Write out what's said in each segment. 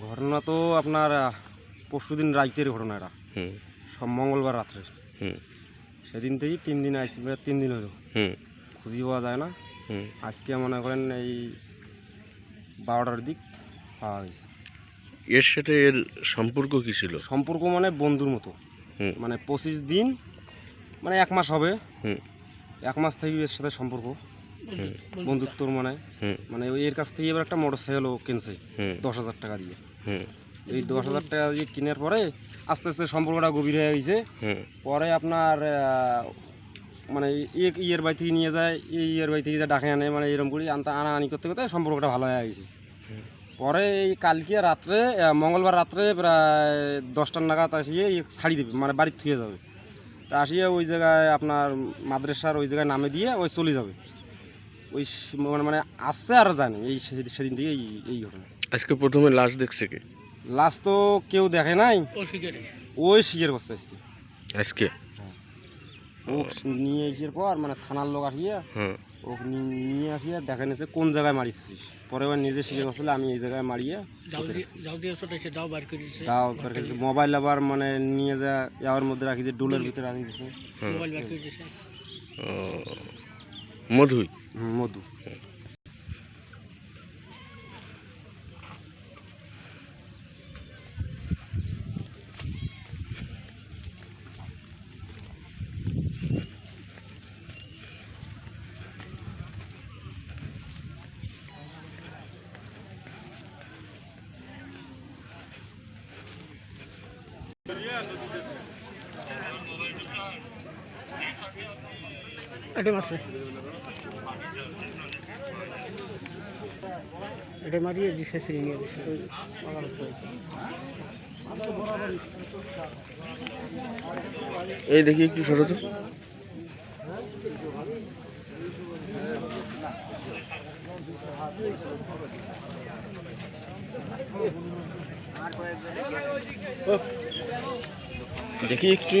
ঘটনা তো আপনার পরশু দিন রাইতের ঘটনা এটা। সব মঙ্গলবার রাত্রে। সেদিন থেকেই তিন দিন আসবে তিন দিন হলো। খুঁজে পাওয়া যায় না। আজকে মনে করেন এই বারোটার দিক পাওয়া গেছে। এর সাথে এর সম্পর্ক কি ছিল? সম্পর্ক মানে বন্ধুর মতো। মানে পঁচিশ দিন মানে এক মাস হবে। হুম। এক মাস থেকে এর সাথে সম্পর্ক। বন্ধুত্বর মানে? মানে ওই এর কাছ থেকে এবার একটা মোটর সাইকেলও কিনছে দশ হাজার টাকা দিয়ে। এই দশ হাজার টাকা দিয়ে কেনার পরে আস্তে আস্তে সম্পর্কটা গভীর হয়ে গেছে। পরে আপনার মানে এক ইয়ের বাড়ি থেকে নিয়ে যায় এই ইয়ের বাড়ি থেকে যা ডাকে আনে মানে এরকম করে আনতে আনাআনি করতে করতে সম্পর্কটা ভালো হয়ে গেছে। পরে এই কালকে রাত্রে মঙ্গলবার রাত্রে প্রায় দশটার নাগাদ আসিয়ে ছাড়ি দেবে মানে বাড়ির থুয়ে যাবে। তা আসিয়ে ওই জায়গায় আপনার মাদ্রাসার ওই জায়গায় নামে দিয়ে ওই চলে যাবে। ওই মানে মানে আসছে আর জানে এই সেদিন থেকে এই এই ঘটনা। আজকে প্রথমে লাশ দেখছে কে? লাশ তো কেউ দেখে নাই। ওই শিখের করছে আজকে। আজকে? ও নিয়ে এসের পর মানে থানার লোক আসিয়া হুম ও নিয়ে আসিয়া দেখা নিয়েছে কোন জায়গায় মারিছিস পরে এবার নিজে শিখে বসলে আমি এই জায়গায় মারিয়ে দাও বের করে মোবাইল আবার মানে নিয়ে যা ইয়ার মধ্যে রাখি যে ডোলের ভিতরে রাখি দিছে। হুম ও, মধুই হুম, মধু এটা মাসে এটা মারিয়ে দিছে। এই দেখি একটু সরো তো। দেখি একটু।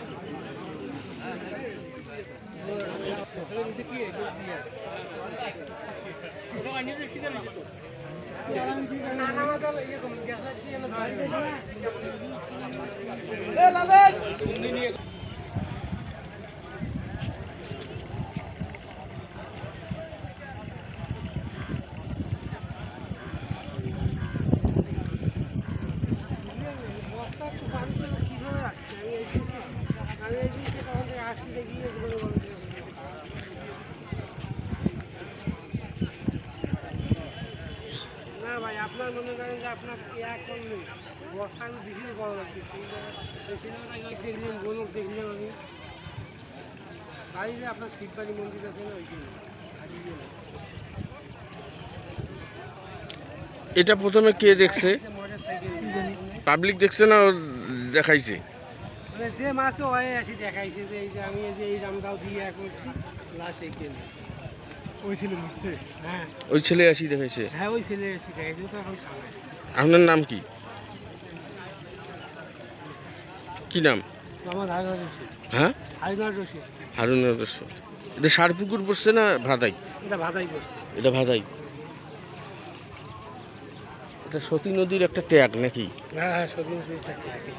হয়ে গেছে হুম এডি শেষ হয়ে গিয়ে ওডি নিয়ে গেছে রাস্তা না ভাই আপনার মনে করেন যে আপনার ইয়া করলে বর্ষা আমি বেশি বড় লাগছে দেখলাম গোলক দেখলাম আমি। বাড়িতে আপনার শিববাড়ি মন্দির আছে না ওইখানে এটা প্রথমে কে দেখছে? পাবলিক দেখছে না দেখাইছে? মানে যে মাসে হয়ে আসি দেখাইছে যে এই যে আমি এই যে এই রামদাও দিয়ে করছি লাস্ট এই ওই ছিল হ্যাঁ। ওই ছেলে আসি দেখাইছে? হ্যাঁ ওই ছেলে তো এখন সামনে। আপনার নাম কি? কি নাম? আমার রশিদ। হ্যাঁ? রশিদ। হারুন আদর্শ এটা সারপুকুর পড়ছে না ভাদাই? এটা ভাদাই এটা সতী নদীর একটা ট্যাগ নাকি? হ্যাঁ হ্যাঁ সত্যি সত্যি চাকরি